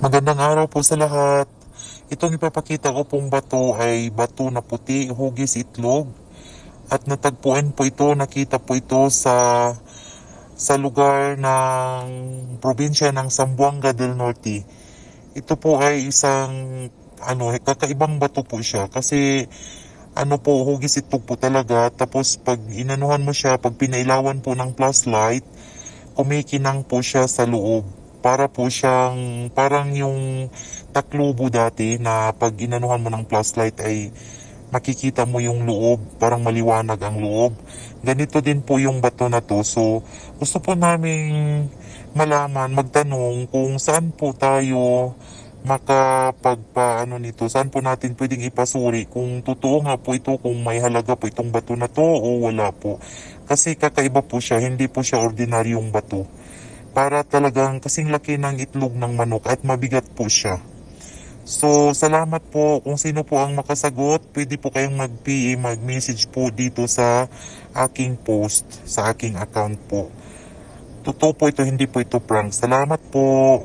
Magandang araw po sa lahat. Itong ipapakita ko pong bato ay bato na puti, hugis itlog. At natagpuan po ito, nakita po ito sa sa lugar ng probinsya ng Zamboanga del Norte. Ito po ay isang ano, kakaibang bato po siya kasi ano po, hugis itlog po talaga. Tapos pag inanuhan mo siya, pag pinailawan po ng flashlight, kumikinang po siya sa loob. Para po siyang, parang yung taklubo dati na pag inanuhan mo ng flashlight ay makikita mo yung loob, parang maliwanag ang loob. Ganito din po yung bato na to. So, gusto po namin malaman, magtanong kung saan po tayo makapagpaano nito, saan po natin pwedeng ipasuri kung totoo nga po ito, kung may halaga po itong bato na to o wala po. Kasi kakaiba po siya, hindi po siya ordinaryong bato. Para talagang kasing laki ng itlog ng manok at mabigat po siya. So, salamat po. Kung sino po ang makasagot, pwede po kayong mag-PA, mag-message po dito sa aking post, sa aking account po. Totoo po ito, hindi po ito prank. Salamat po.